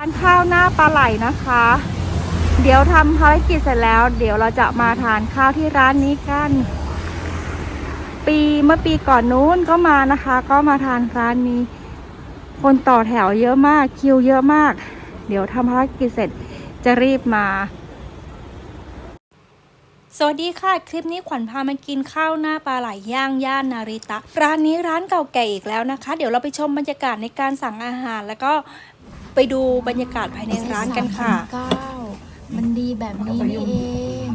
ทานข้าวหน้าปลาไหลนะคะ เดี๋ยวทำภารกิจเสร็จแล้ว เดี๋ยวเราจะมาทานข้าวที่ร้านนี้กัน ปีเมื่อปีก่อนนู้นก็มานะคะ ก็มาทานร้านนี้ คนต่อแถวเยอะมากคิวเยอะมาก เดี๋ยวทำภารกิจเสร็จจะรีบมาสวัสดีค่ะ คลิปนี้ขวัญพามากินข้าวหน้าปลาไหลย่างย่านนาริตะ ร้านนี้ร้านเก่าแก่อีกแล้วนะคะ เดี๋ยวเราไปชมบรรยากาศในการสั่งอาหาร แล้วก็ ไปดูบรรยากาศภายในร้านกันค่ะเก้ามันดีแบบนี้นี่เอง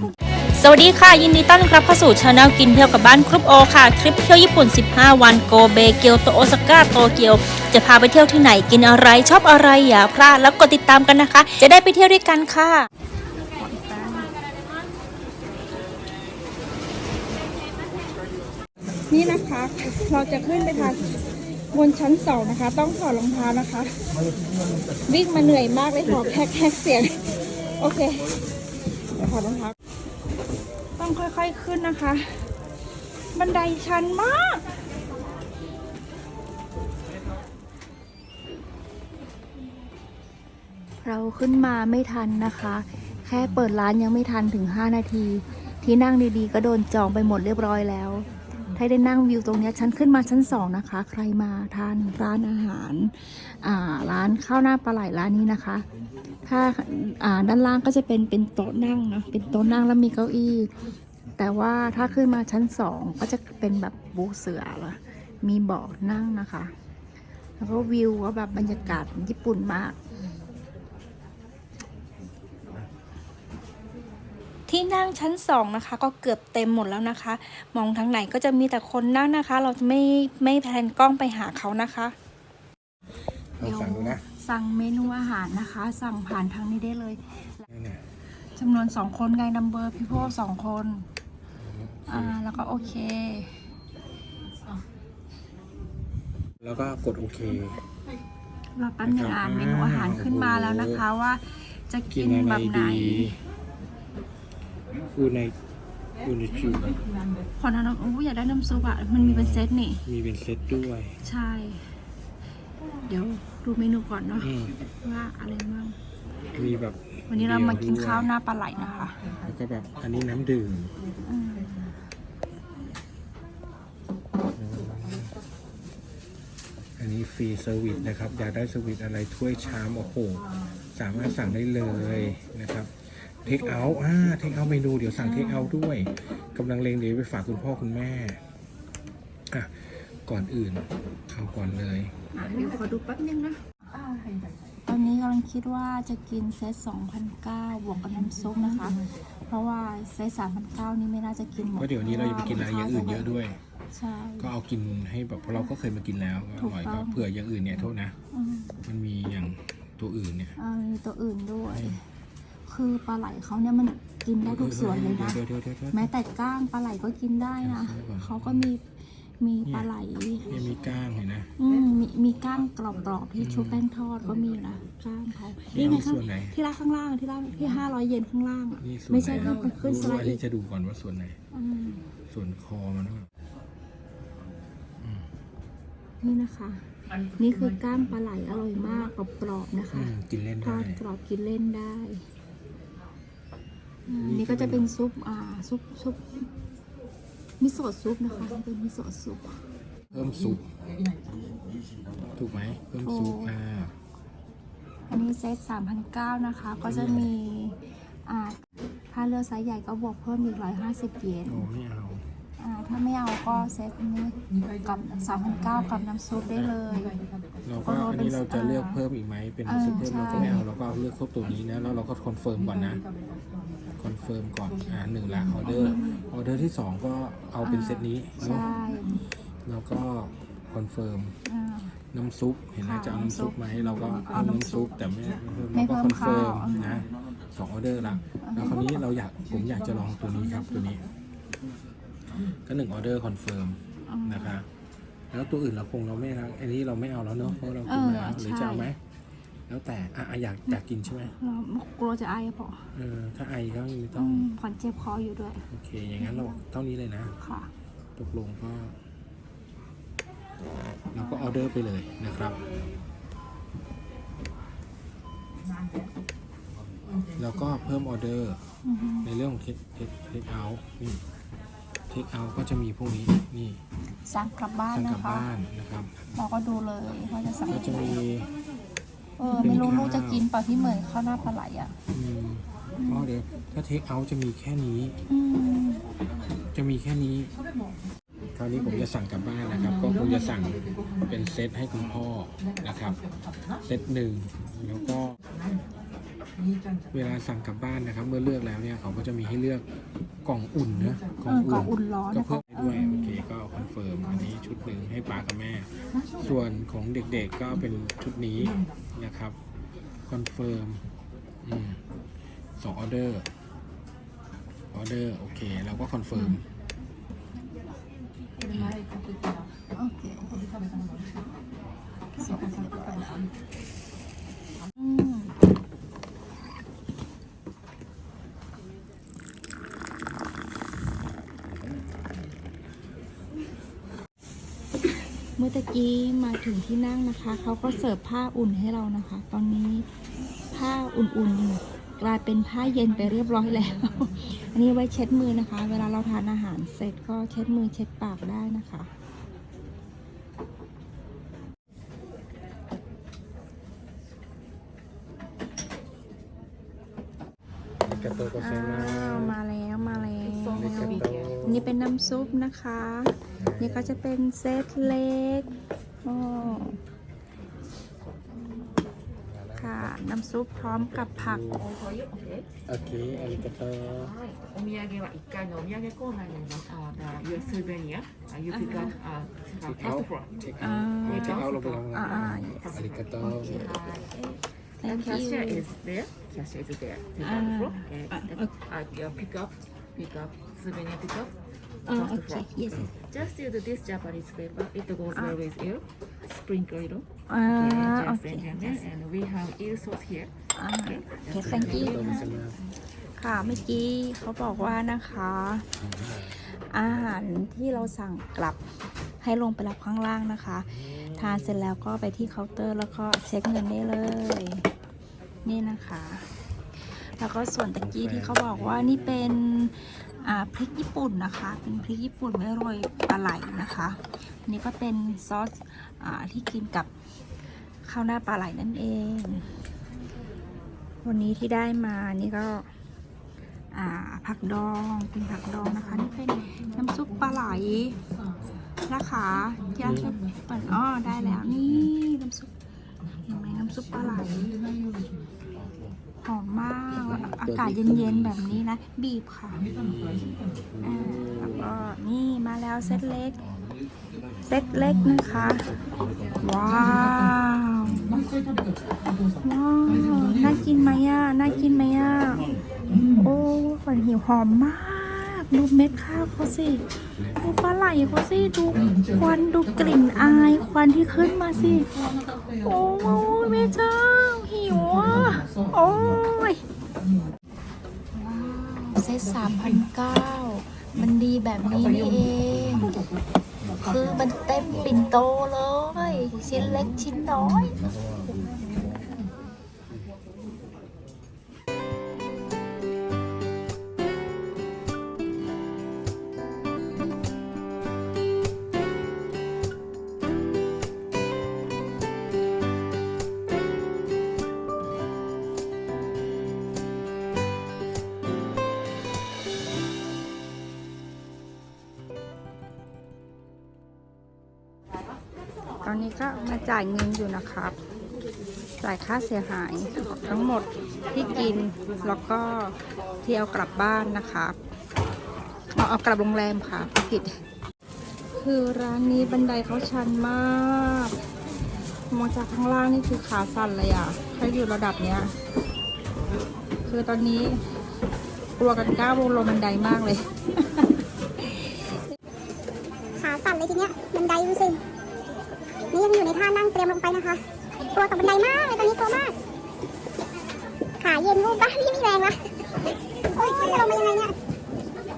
สวัสดีค่ะ ยินดีต้อนรับเข้าสู่ช anel กินเที่ยวกับบ้านครุปโอค่ะ ทริปเที่ยวญี่ปุ่น 15 วันโกเบเกียวโตโอซาก้าโตเกียว จะพาไปเที่ยวที่ไหนกินอะไรชอบอะไรอย่าพลาดแล้วกดติดตามกันนะคะ จะได้ไปเที่ยวด้วยกันค่ะนี่นะคะ เราจะขึ้นไปทาง บนชั้นสองนะคะ ต้องถอดรองเท้านะคะ วิ่งมาเหนื่อยมากเลยขอแคกแคกเสียง โอเคเดี๋ยวถอดรองเท้าต้องค่อยๆขึ้นนะคะ บันไดชันมากเราขึ้นมาไม่ทันนะคะ แค่เปิดร้านยังไม่ทันถึง 5 นาที ที่นั่งดีๆ ก็โดนจองไปหมดเรียบร้อยแล้ว ถ้าได้นั่งวิวตรงนี้ยฉันขึ้นมาชั้นสองนะคะ ใครมาทานร้านอาหารอ่าร้านข้าวหน้าปลาไหลร้านนี้นะคะ ถ้าอ่าด้านล่างก็จะเป็นเป็นโต๊ะนั่งนะเป็นโต๊ะนั่งแล้วมีเก้าอี้ แต่ว่าถ้าขึ้นมาชั้นสองก็จะเป็นแบบบูเสือละมีเบาะนั่งนะคะ แล้วก็วิวว่าแบบบรรยากาศญี่ปุ่นมาก ที่นั่งชั้นสองนะคะ ก็เกือบเต็มหมดแล้วนะคะ มองทางไหนก็จะมีแต่คนนั่งนะคะ เราจะไม่ไม่แพนกล้องไปหาเขานะคะลองสั่งดูนะสั่งเมนูอาหารนะคะ สั่งผ่านทางนี้ได้เลยนี่เนี่ยจำนวนสองคนไงนัมเบอร์พี่โพสองคน อ่าแล้วก็โอเค แล้วก็กดโอเคเราแป๊บนึงอ่านเมนูอาหารขึ้นมาแล้วนะคะว่าจะกิกินนอะไรแบบไหนดี อูในอูในจูขอทานน้ำอู้อยากได้น้ำซุปอะมันมีเป็นเซตนี่ มีเป็นเซตด้วย ใช่ เดี๋ยวดูเมนูก่อนเนาะอืมว่าอะไรบ้างมีแบบ วันนี้เรามากินข้าวหน้าปลาไหลนะคะ แล้วก็แบบอันนี้น้ำดื่มอืมอันนี้ฟรีเซอร์วิสนะครับ อยากได้เซอร์วิสอะไรถ้วยชาม โอ้โห สามารถสั่งได้เลยนะครับ เทคเอาท์อ่าเทคเอาท์เมนูเดี๋ยวสั่งเทคเอาท์ด้วยกำลังเลงเดี๋ยวไปฝากคุณพ่อคุณแม่อะก่อนอื่นเอาก่อนเลยอะเดี๋ยวขอดูแป๊บนึงนะตอนนี้กำลังคิดว่าจะกินเซต2,009บวกกับน้ำซุปนะคะ เพราะว่าเซต3,009นี่ไม่น่าจะกินหมดเพราะเดี๋ยวนี้เราจะไปกินอะไรอย่างอื่นเยอะด้วยใช่ ก็เอากินให้แบบเพราะเราก็เคยมากินแล้วก็อร่อยถูกต้ก็องเผื่ออย่างอื่นเนี่ยโทษนะอืมมันมีอย่างตัวอื่นเนี่ยอ่ามีตัวอื่นด้วย คือปลาไหลเขาเนี่ยมันกินได้ทุกส่วนเลยนะเดี๋ยวเดี๋ยวเดี๋ยวเดี๋ยวแม้แต่ก้างปลาไหลก็กินได้นะใช่ก่อนเขาก็มีมีปลาไหลเนี่ยมีก้างเห็นนะอืมมีมีก้างกรอบๆที่ชุบแป้งทอดก็มีนะก้างเขานี่ไงข้างส่วนไหนที่ร้านข้างล่างที่ร้านที่ห้าร้อยเยนข้างล่างอะนี่ส่วนไม่ใช่ไหนที่มันขึ้นสดูไลอันด์อีนี้กจะดูก่อนว่าส่วนไหนอืมส่วนคอมันนะนี่นะคะ นี่คือก้างปลาไหลอร่อยมากกรอบๆนะอืคะมกินเล่นทได้อดกรอบกินเล่นได้ อืมนี่ก็จะเป็นซุปอ่าซุปซุปมิโซะซุปนะคะเป็นมิโซะซุป เพิ่มซุป ถูกไหมเพิ่มซุปโอ้อ่าอันนี้เซต3,009นะคะ ก็จะมีอ่าถ้าเลือกไซส์ใหญ่ก็บวกเพิ่มอีก 150 เยนโอ้ไม่เอา อ่าถ้าไม่เอาก็เซตนี้กับ3,009กับน้ำซุปได้เลย เราก็อันนี้เราจะเลือกเพิ่มอีกไหมเป็นเออซุปเพิ่มเราก็ใช่ไม่เอาเราก็เอาเลือกครบตัวนี้นะแล้วเราก็คอนเฟิร์มก่อนนะคอน เฟิร์มก่อนอ่าหนึ่งละออเดอร์ออเดอร์ที่สองก็เอาเป็นเซตนี้เนาะใช่แล้วก็คอนเฟิร์มอ่า น้ำซุปเห็นไหมค่ะจะเอาน้ำซุปไหมเราก็เอาเอาน้ำน้ำซุซุปปแต่ไม่ไม่เราก็เพิ่คมอนเฟิร์มข้าวนะสองออเดอร์ละแล้วคราวนี้เราอยากผมอยากจะลองตัวนี้ครับตัวนี้ ก็หนึ่งออเดอร์คอนเฟิร์มนะคะ แล้วตัวอื่นเราคงเราไม่เอาอันนี้เราไม่เอาแล้วเนอะเพราะเรากินมาแล้วเออหรือใช่จะเอาไหม แล้วแต่อะอะอยากอยากกินใช่ไหมเรากลัวจะไอพอเออถ้าไอก็ไม่อืต้องมผ่อนเจ็บคออยู่ด้วย โอเค อย่างนั้นเราเท่านี้เลยนะ ค่ะ ตกลงก็เราก็ออเดอร์ไปเลยนะครับ แล้วก็เพิ่มออเดอร์ในเรื่องของเทคเทคเทคเอานี่เทคเอาก็จะมีพวกนี้นี่สั่งกลับบ้านสั่งกนะลับคะ บ้านนะครับ เราก็ดูเลยว่าจะสั่งก็จะมี เออไม่รู้ลูกจะกินเปล่าที่เหมือนข้าวหน้าปลาไหลอะอืมอ๋อเดี๋ยวถ้าเทคเอาจะมีแค่นี้ อืมจะมีแค่นี้ คราวนี้ผมจะสั่งกลับบ้านนะครับ ก็คงจะสั่งเป็นเซตให้คุณพ่อนะครับ เซตหนึ่งแล้วก็ เวลาสั่งกลับบ้านนะครับ เมื่อเลือกแล้วเนี่ยเขาก็จะมีให้เลือกกล่องอุ่นเนอะเออกล่องอุ่นร้อนก็นะเพิ่คะมให้ ด้วยโอเคก็คอนเฟิร์มอันนี้ชุดหนึ่งให้ป้ากับแม่ ส่วนของเด็กๆก็เป็นชุดนี้นะครับคอนเฟิร์มอืมสองออเดอร์ออเดอร์โอเคแล้วก็คอนเฟิร์มโอเคส่งเสร็จแล้วอืม เมื่อตะกี้มาถึงที่นั่งนะคะ เขาก็เสิร์ฟผ้าอุ่นให้เรานะคะ ตอนนี้ผ้าอุ่นๆกลายเป็นผ้าเย็นไปเรียบร้อยแล้ว อันนี้ไว้เช็ดมือนะคะ เวลาเราทานอาหารเสร็จก็เช็ดมือเช็ดปากได้นะคะอาริกาโตโกเซอ้ามาวมาแล้วมาแล้วอา ริกาโต อันนี้เป็นน้ำซุปนะคะ นี่ก็จะเป็นเซตเล็กโอ้ค่ะ น้ำซุปพร้อมกับผัก โอเคอาริกาโต はい、お土産は1階のお土産コーナーになります。あ、だ、your souvenir. Uh, you pick up, uh, เทค uh, เอา first floor. เทคเอาเทคเอาลงไปแล้ว อ่าอ่า อาริกาโต And thank cashier you is there. Cashier is there. Take Ah. out the floor. And, Ah, uh, your pick up, pick up, Souvenir pick up. อ่า first โอเค floor. yes Just use this Japanese paper. It goes well with you. Sprinkle it. อ่า Yeah, โอ just เค and then, and we have eel sauce here. อ่าโอเค thank you โตโกเซมาค่ะเมื่อกี้เขาบอกว่านะคะ อาหารที่เราสั่งกลับให้ลงไปรับข้างล่างนะคะ ทานเสร็จแล้วก็ไปที่เคาน์เตอร์แล้วก็เช็คเงินได้เลย นี่นะคะ แล้วก็ส่วนตะกี้ที่เขาบอกว่านี่เป็นอ่า พริกญี่ปุ่นนะคะ เป็นพริกญี่ปุ่นไว้โรยปลาไหลนะคะนนี่ก็เป็นซอสอที่กินกับข้าวหน้าปลาไหลนั่นเอง วันนี้ที่ได้มานี่ก็ผักดองเป็นผักดองนะคะ นี่เป็นน้ำซุปปลาไหลนะคะที่อันชอบเปิดอ้อได้แล้วนี่น้ำซุปเห็นไหมน้ำซุปปลาไหล หอมมากแล้วอากาศเย็นๆแบบนี้นะ บีบค่ะอ่าแล้วก็นี่มาแล้วเซตเล็ก เซตเล็กนะคะ ว้าวว้าวน่ากินไหมอะ น่ากินไหมอะ โอ้ขวัญหิวหอมมาก ดูเม็ดข้าวเขาสิ ดูปลาไหลเขาสิ ดูควัน ดูกลิ่นอาย ควันที่ขึ้นมาสิ โอ้ยแม่เจ้า หิวอะ โอ้ยเซตสามพันเก้ามันดีแบบนี้นี่เอง คือมันเต็มปิ่นโตเลย ชิ้นเล็กชิ้นน้อย อนนี้ก็มาจ่ายเงินอยู่นะครับ จ่ายค่าเสียหายทั้งหมดที่กินแล้วก็เที่เอากลับบ้านนะครับเอาเอากลับโรงแรมค่ะผิด คือร้านนี้บันไดเขาชันมากมองจากข้างล่างนี่คือขาสั่นเลยอะใครอยู่ระดับเนี้ย คือตอนนี้กลัวกันก้าวลงบันไดมากเลย ขาสั่นเลยทีเนี้ยบันไดดูสิ นี่ยังอยู่ในท่านั่งเตรียมลงไปนะคะ กลัวตกบันไดมากเลยตอนนี้กลัวมาก ขาเย็นวูบบ้านี่มีแรงละโอ้ยจะลงไปยังไงเนี่ย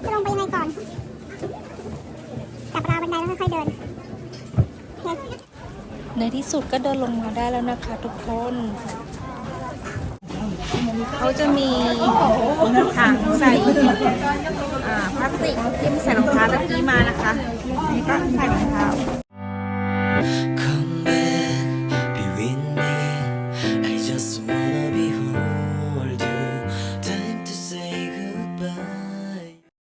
จะลงไปยังไงก่อน จับราวบันไดแล้วค่อยๆเดิน ในที่สุดก็เดินลงมาได้แล้วนะคะทุกคน เขาจะมีถังใส่พลาสติกที่ใส่รองเท้าเมื่อกี้มานะคะนี่ก็ใส่รองเท้า